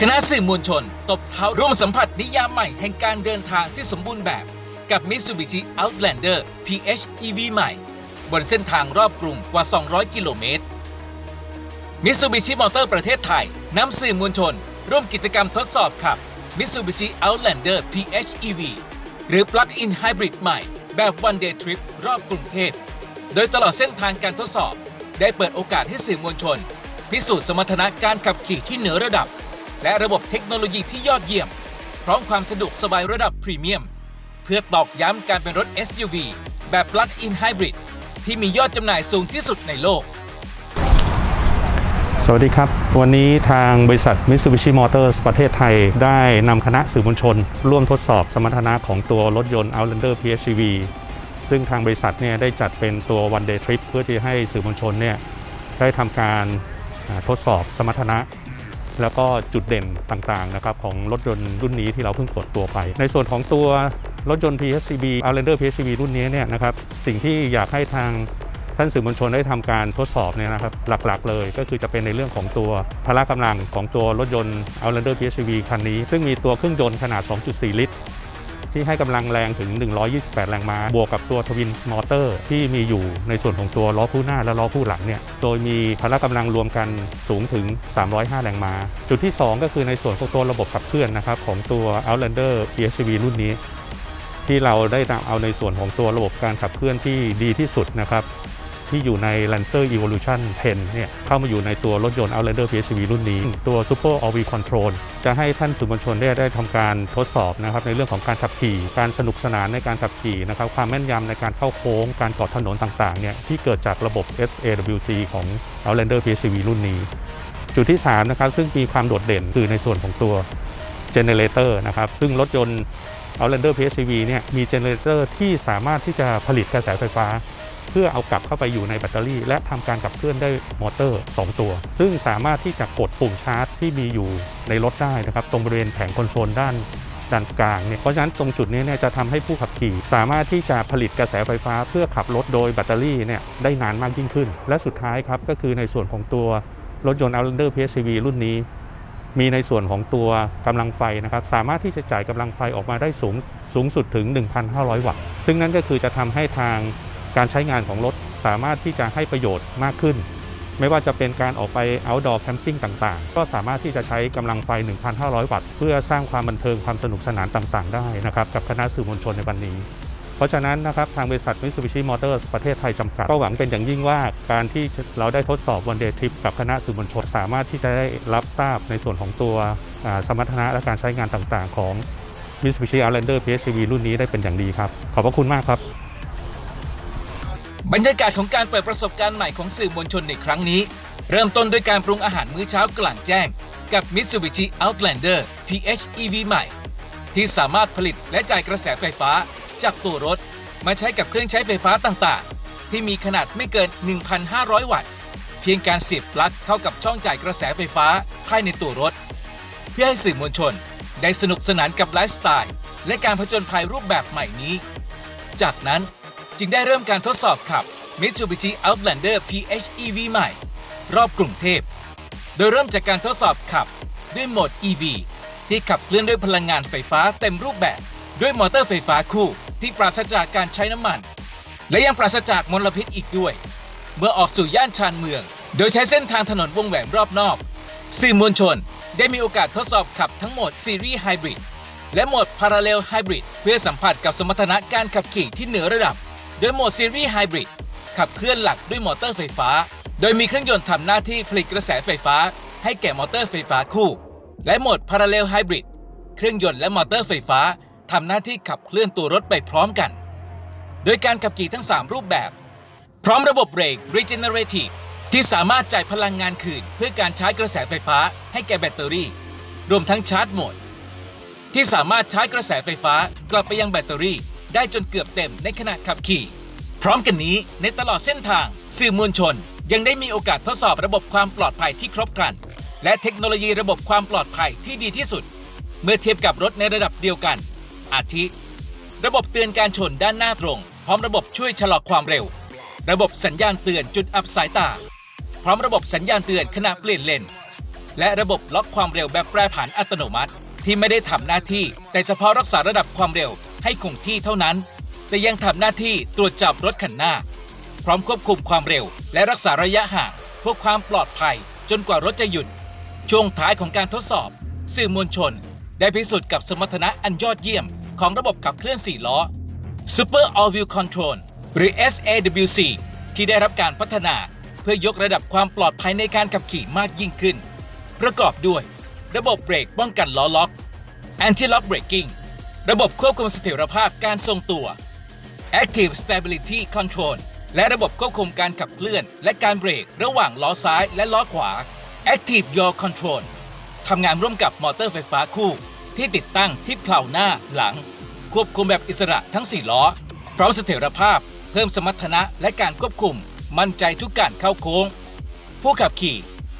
คณะสื่อมวลชน ตบเท้าร่วมสัมผัสนิยามใหม่แห่งการเดินทางที่สมบูรณ์แบบ กับ Mitsubishi Outlander PHEV ใหม่ บนเส้นทางรอบกรุงกว่า 200 กิโลเมตร Mitsubishi Motor ประเทศไทยนำสื่อมวลชน ร่วมกิจกรรมทดสอบขับ Mitsubishi Outlander PHEV หรือ Plug-in Hybrid ใหม่ แบบ One Day Trip รอบกรุงเทพ โดยตลอดเส้นทางการทดสอบ ได้เปิดโอกาสให้สื่อมวลชน พิสูจน์สมรรถนะการขับขี่ที่เหนือระดับ และระบบเทคโนโลยีที่ยอดเยี่ยม พร้อมความสะดวกสบายระดับพรีเมียม เพื่อตอกย้ำการเป็นรถ SUV แบบ Plug-in Hybrid ที่มียอดจำหน่ายสูงที่สุดในโลก สวัสดีครับ วันนี้ทางบริษัท Mitsubishi Motors ประเทศไทย ได้นำคณะสื่อมวลชน ร่วมทดสอบสมรรถนะของตัวรถยนต์ Outlander PHEV ซึ่งทางบริษัทเนี่ยได้จัดเป็นตัว one day trip เพื่อที่ให้สื่อมวลชนเนี่ยได้ทำการทดสอบสมรรถนะ แล้วก็จุดเด่นต่างๆนะครับของรถยนต์รุ่นนี้ที่เราเพิ่งเปิดตัวไป ในส่วนของตัวรถยนต์ PHEV Outlander PHEV รุ่นนี้เนี่ยนะครับสิ่งที่อยากให้ทางท่านสื่อมวลชนได้ทำการทดสอบเนี่ยนะครับหลักๆ เลยก็คือจะเป็นในเรื่องของตัวพละกำลังของตัวรถยนต์ Outlander PHEV คันนี้ ซึ่งมีตัวเครื่องยนต์ขนาด 2.4 ลิตร ที่ให้กำลังแรงถึง 128 แรงม้า บวกกับตัวทวินมอเตอร์ที่มีอยู่ในส่วนของตัวล้อผู้หน้าและล้อผู้หลังเนี่ย โดยมีพละกำลังรวมกันสูงถึง 305 แรงม้า จุดที่ 2 ก็คือในส่วนของตัวระบบขับเคลื่อนนะครับของตัว Outlander PHEV รุ่นนี้ ที่เราได้นำเอาในส่วนของตัวระบบการขับเคลื่อนที่ดีที่สุดนะครับ ที่อยู่ใน Lancer Evolution 10 เนี่ย เข้ามาอยู่ในตัวรถยนต์ Outlander PHEV รุ่นนี้ ตัว Super All Wheel Control จะให้ท่านสื่อมวลชนได้ได้ทำการทดสอบนะครับในเรื่องของการขับขี่ การสนุกสนานในการขับขี่นะครับ ความแม่นยำในการเข้าโค้ง การเกาะถนนต่างๆ เนี่ยที่เกิดจากระบบ SAWC ของ Outlander PHEV รุ่นนี้ จุดที่3นะครับซึ่งมีความโดดเด่นคือในส่วนของตัว Generator นะครับ ซึ่งรถยนต์ Outlander PHEV เนี่ยมี Generator ที่สามารถที่จะผลิตกระแสไฟฟ้า เพื่อเอากลับเข้าไปอยู่ในแบตเตอรี่ และทำการขับเคลื่อนได้มอเตอร์ 2 ตัว ซึ่งสามารถที่จะกดปุ่มชาร์จที่มีอยู่ในรถได้นะครับตรงบริเวณแผงคอนโซลด้านด้านกลางเนี่ยเพราะฉะนั้นตรงจุดนี้เนี่ยจะทำให้ผู้ขับขี่ สามารถที่จะผลิตกระแสไฟฟ้า เพื่อขับรถโดยแบตเตอรี่เนี่ยได้นานมากยิ่งขึ้น และสุดท้ายครับก็คือในส่วนของตัวรถยนต์ Outlander PHEV รุ่นนี้ มีในส่วนของตัวกำลังไฟนะครับสามารถที่จะจ่ายกำลังไฟออกมาได้สูงสูงสุดถึง 1,500 วัตต์ ซึ่งนั่นก็คือจะทำให้ทาง การใช้งานของรถสามารถที่จะให้ประโยชน์มากขึ้น ไม่ว่าจะเป็นการออกไป outdoor camping ต่างๆ ก็สามารถที่จะใช้กำลังไฟ 1,500 วัตต์ เพื่อสร้างความบันเทิงความสนุกสนานต่างๆ ได้นะครับกับคณะสื่อมวลชนในวันนี้เพราะฉะนั้นนะครับทางบริษัท Mitsubishi Motors ประเทศไทยจำกัด ก็หวังเป็นอย่างยิ่งว่าการที่เราได้ทดสอบวันเดย์ทริปกับคณะสื่อมวลชน สามารถที่จะได้รับทราบในส่วนของตัวสมรรถนะและการใช้งานต่างๆ ของ Mitsubishi Outlander PHEV รุ่นนี้ได้เป็นอย่างดีครับ ขอบพระคุณมากครับ บรรยากาศของการเปิดประสบการณ์ใหม่ของสื่อมวลชนในครั้งนี้ เริ่มต้นด้วยการปรุงอาหารมื้อเช้ากลางแจ้ง กับ Mitsubishi Outlander PHEV ใหม่ ที่สามารถผลิตและจ่ายกระแสไฟฟ้า จากตัวรถ มาใช้กับเครื่องใช้ไฟฟ้าต่างๆ ที่มีขนาดไม่เกิน 1,500 วัตต์ เพียงการเสียบปลั๊กเข้ากับช่องจ่ายกระแสไฟฟ้าภายในตัวรถ เพื่อให้สื่อมวลชน ได้สนุกสนานกับไลฟ์สไตล์และการผจญภัยรูปแบบใหม่นี้ จากนั้น จึงได้เริ่มการทดสอบขับ Mitsubishi Outlander PHEV ใหม่ รอบกรุงเทพ โดยเริ่มจากการทดสอบขับด้วยโหมด EV ที่ขับเคลื่อนด้วยพลังงานไฟฟ้าเต็มรูปแบบ ด้วยมอเตอร์ไฟฟ้าคู่ที่ปราศจากการใช้น้ำมัน และยังปราศจากมลพิษอีกด้วย เมื่อออกสู่ย่านชานเมือง โดยใช้เส้นทางถนนวงแหวนรอบนอก สื่อมวลชนได้มีโอกาสทดสอบขับทั้งโหมดซีรีส์ไฮบริดและโหมด Parallel Hybrid เพื่อสัมผัสกับสมรรถนะการขับขี่ที่เหนือระดับ โดยโหมดซีรีส์ไฮบริดขับเคลื่อนหลักด้วยมอเตอร์ไฟฟ้า โดยมีเครื่องยนต์ทำหน้าที่ผลิตกระแสไฟฟ้า ให้แก่มอเตอร์ไฟฟ้าคู่ และโหมด Parallel Hybrid เครื่องยนต์และมอเตอร์ไฟฟ้าทำหน้าที่ขับเคลื่อนตัวรถไปพร้อมกัน โดยการขับขี่ทั้ง 3 รูปแบบ พร้อมระบบเบรก Regenerative ที่สามารถจ่ายพลังงานคืน เพื่อการใช้กระแสไฟฟ้าให้แก่แบตเตอรี่ รวมทั้งชาร์จโหมด ที่สามารถใช้กระแสไฟฟ้ากลับไปยังแบตเตอรี่ ได้จนเกือบเต็มในขณะขับขี่ พร้อมกันนี้ในตลอดเส้นทาง สื่อมวลชน ยังได้มีโอกาสทดสอบระบบความปลอดภัยที่ครบครัน และเทคโนโลยีระบบความปลอดภัยที่ดีที่สุด เมื่อเทียบกับรถในระดับเดียวกัน อาทิ ระบบเตือนการชนด้านหน้าตรง พร้อมระบบช่วยชะลอความเร็ว ระบบสัญญาณเตือนจุดอับสายตา พร้อมระบบสัญญาณเตือนขณะเปลี่ยนเลนและระบบล็อกความเร็วแบบแปรผันอัตโนมัติ ที่ไม่ได้ทำหน้าที่ แต่เฉพาะรักษาระดับความเร็ว ให้คงที่เท่านั้น แต่ยังทำหน้าที่ตรวจจับรถคันหน้า พร้อมควบคุมความเร็ว และรักษาระยะห่างเพื่อความปลอดภัยจนกว่ารถจะหยุด ช่วงท้ายของการทดสอบ สื่อมวลชน ได้พิสูจน์กับสมรรถนะอันยอดเยี่ยมของระบบขับเคลื่อน 4 ล้อ Super All Wheel Control หรือ SAWC ที่ได้รับการพัฒนาเพื่อยกระดับความปลอดภัยในการขับขี่มากยิ่งขึ้น ประกอบด้วย ระบบเบรกป้องกันล้อล็อก Anti-Lock Braking ระบบควบคุมเสถียรภาพการทรงตัว Active Stability Control และระบบควบคุมการขับเคลื่อน และการเบรกระหว่างล้อซ้ายและล้อขวา Active Yaw Control ทำงานร่วมกับมอเตอร์ไฟฟ้าคู่ ที่ติดตั้งที่เพลาหน้าหลัง ควบคุมแบบอิสระทั้ง 4 ล้อ พร้อมเสถียรภาพ เพิ่มสมรรถนะและการควบคุม มั่นใจทุกการเข้าโค้ง ผู้ขับขี่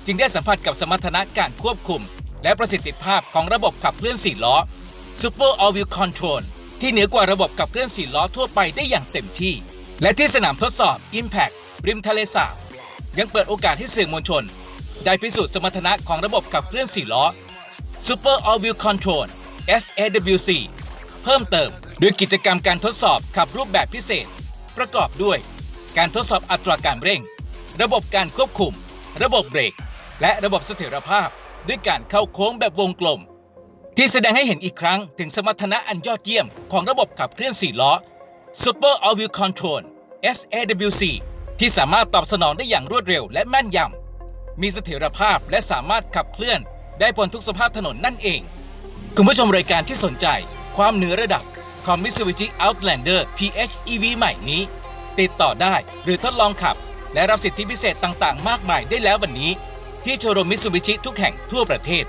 จึงได้สัมผัสกับสมรรถนะการควบคุม และประสิทธิภาพของระบบขับเคลื่อน 4 ล้อ Super All Wheel Control ที่เหนือกว่าระบบขับเคลื่อน4ล้อทั่วไปได้อย่างเต็มที่ และที่สนามทดสอบ Impact ริมทะเลสาบยังเปิดโอกาสให้สื่อมวลชน ได้พิสูจน์สมรรถนะของระบบขับเคลื่อน4ล้อ Super All Wheel Control SAWC เพิ่มเติมด้วยกิจกรรมการทดสอบขับรูปแบบพิเศษ ประกอบด้วย การทดสอบอัตราการเร่ง ระบบการควบคุม ระบบเบรก และระบบเสถียรภาพ ด้วยการเข้าโค้งแบบวงกลม ที่แสดงให้เห็นอีกครั้งถึงสมรรถนะอันยอดเยี่ยมของระบบขับเคลื่อน4ล้อ Super All Wheel Control SAWC ที่สามารถตอบสนองได้อย่างรวดเร็วและแม่นยำ มีเสถียรภาพและสามารถขับเคลื่อนได้บนทุกสภาพถนนนั่นเอง คุณผู้ชมรายการที่สนใจ ความเหนือระดับของ Mitsubishi Outlander PHEV ใหม่นี้ ติดต่อได้หรือทดลองขับ และรับสิทธิพิเศษต่างๆ มากมายได้แล้ววันนี้ ที่โชว์รูม Mitsubishi ทุกแห่งทั่วประเทศ